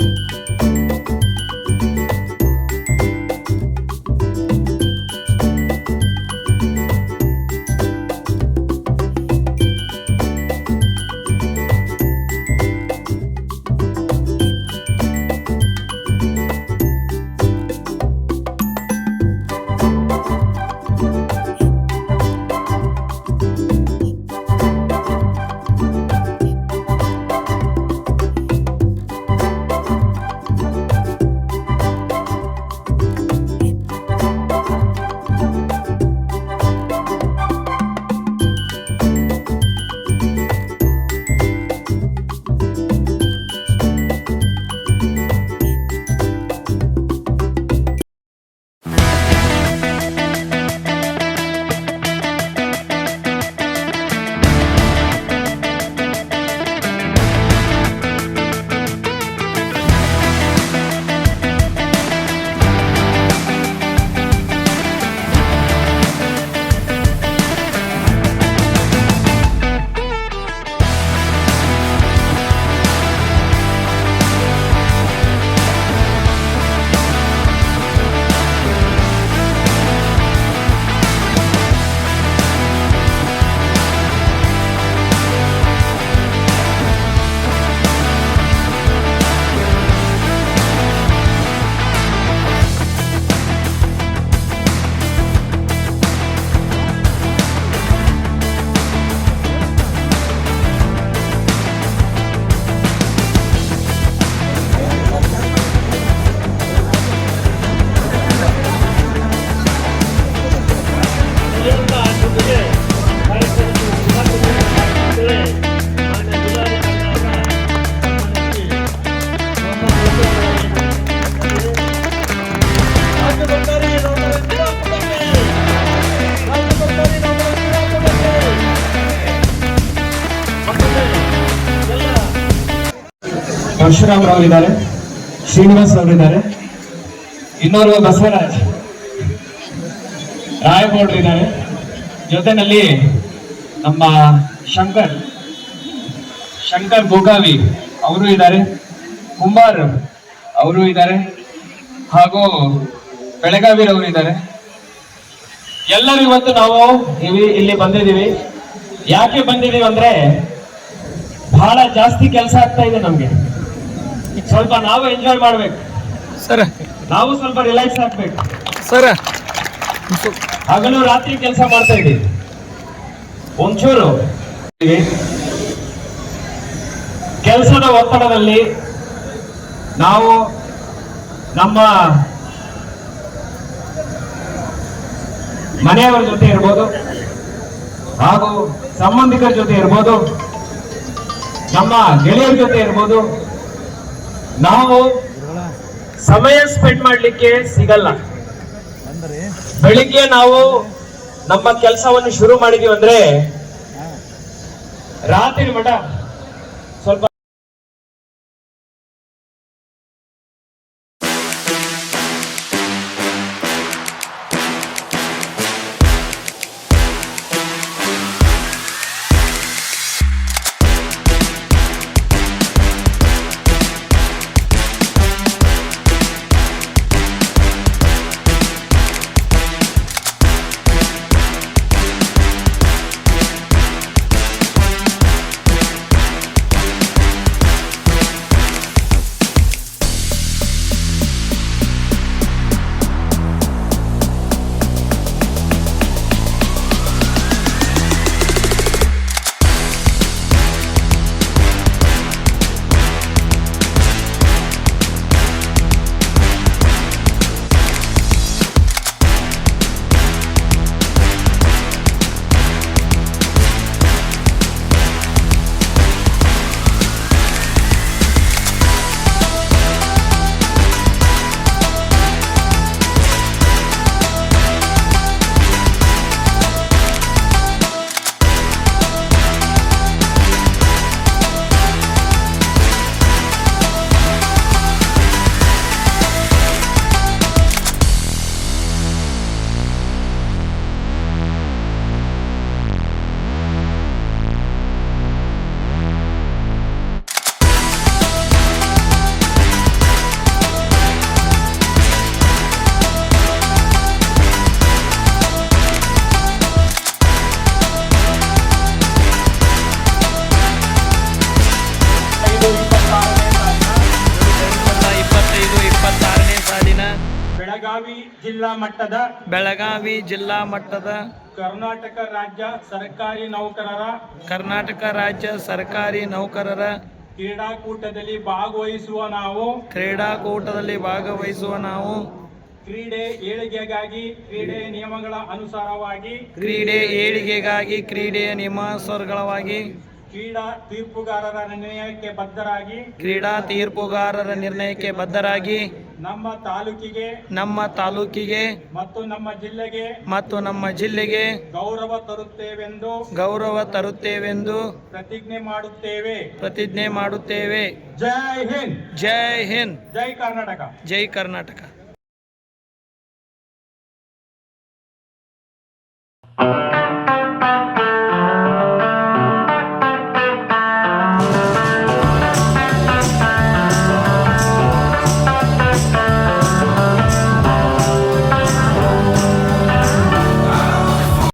you. Parashuram ಇದ್ದಾರೆ, ಶ್ರೀನಿವಾಸ್ ಅವರಿದ್ದಾರೆ ಇನ್ನೋರ್ವ ಬಸವರಾಜ್, ರಾಯಗೌಡರು ಇದ್ದಾರೆ. ಜೊತೆನಲ್ಲಿ ನಮ್ಮ ಶಂಕರ್ ಶಂಕರ್ ಗೋಗಾವಿ ಅವರು ಇದ್ದಾರೆ, ಕುಂಬಾರ್ ಅವರು ಇದ್ದಾರೆ, ಹಾಗೂ ಬೆಳಗಾವಿರವರು ಇದ್ದಾರೆ. ಎಲ್ಲರೂ ಇವತ್ತು ನಾವು ಇಲ್ಲಿ ಬಂದಿದ್ದೀವಿ. ಯಾಕೆ ಬಂದಿದ್ದೀವಿ ಅಂದ್ರೆ ಬಹಳ ಜಾಸ್ತಿ ಕೆಲಸ ಆಗ್ತಾ ಇದೆ ನಮ್ಗೆ. ಸ್ವಲ್ಪ ನಾವು ಎಂಜಾಯ್ ಮಾಡ್ಬೇಕು. ಸರ್. ನಾವು ಸ್ವಲ್ಪ ರಿಲ್ಯಾಕ್ಸ್ ಆಗ್ಬೇಕು. ಸರ್. ಹಗಲು ರಾತ್ರಿ ಕೆಲಸ ಮಾಡ್ತಾ ಇದ್ದೀವಿ. ಒಂಚೂರು. ಕೆಲಸದ ಒತ್ತಡದಲ್ಲಿ ನಾವು ನಮ್ಮ ಮನೆಯವರ ಜೊತೆ ಇರ್ಬೋದು ಹಾಗೂ ಸಂಬಂಧಿಕರ ಜೊತೆ ಇರ್ಬೋದು ನಮ್ಮ ಗೆಳೆಯರ ಜೊತೆ ಇರ್ಬೋದು ನಾವು ಸಮಯ ಸ್ಪೆಂಡ್ ಮಾಡಲಿಕ್ಕೆ ಸಿಗಲ್ಲ. ಬೆಳಿಗ್ಗೆ ನಾವು ನಮ್ಮ ಕೆಲಸವನ್ನು ಶುರು ಮಾಡಿದೀವಿ ಅಂದ್ರೆ ರಾತ್ರಿ ಮಠ. ಜಿಲ್ಲಾ ಮಟ್ಟದ ಬೆಳಗಾವಿ ಜಿಲ್ಲಾ ಮಟ್ಟದ ಕರ್ನಾಟಕ ರಾಜ್ಯ ಸರ್ಕಾರಿ ನೌಕರರ ಕರ್ನಾಟಕ ರಾಜ್ಯ ಸರ್ಕಾರಿ ನೌಕರರ ಕ್ರೀಡಾಕೂಟದಲ್ಲಿ ಭಾಗವಹಿಸುವ ನಾವು. ಕ್ರೀಡಾಕೂಟದಲ್ಲಿ ಭಾಗವಹಿಸುವ ನಾವು. ಕ್ರೀಡೆ ಏಳಿಗೆಗಾಗಿ ಕ್ರೀಡೆ ನಿಯಮಗಳ ಅನುಸಾರವಾಗಿ ಕ್ರೀಡೆ ಏಳಿಗೆಗಾಗಿ ಕ್ರೀಡೆಯ ನಿಯಮಾನುಸಾರವಾಗಿ ಕ್ರೀಡಾ ತೀರ್ಪುಗಾರರ ನಿರ್ಣಯಕ್ಕೆ ಬದ್ಧರಾಗಿ ಕ್ರೀಡಾ ತೀರ್ಪುಗಾರರ ನಿರ್ಣಯಕ್ಕೆ ಬದ್ಧರಾಗಿ ನಮ್ಮ ತಾಲೂಕಿಗೆ ನಮ್ಮ ತಾಲೂಕಿಗೆ ಮತ್ತು ನಮ್ಮ ಜಿಲ್ಲೆಗೆ ಮತ್ತು ನಮ್ಮ ಜಿಲ್ಲೆಗೆ ಗೌರವ ತರುತ್ತೇವೆಂದು ಗೌರವ ತರುತ್ತೇವೆಂದು ಪ್ರತಿಜ್ಞೆ ಮಾಡುತ್ತೇವೆ. ಪ್ರತಿಜ್ಞೆ ಮಾಡುತ್ತೇವೆ. ಜೈ ಹಿಂದ್. ಜೈ ಹಿಂದ್. ಜೈ ಕರ್ನಾಟಕ. ಜೈ ಕರ್ನಾಟಕ. Thank you.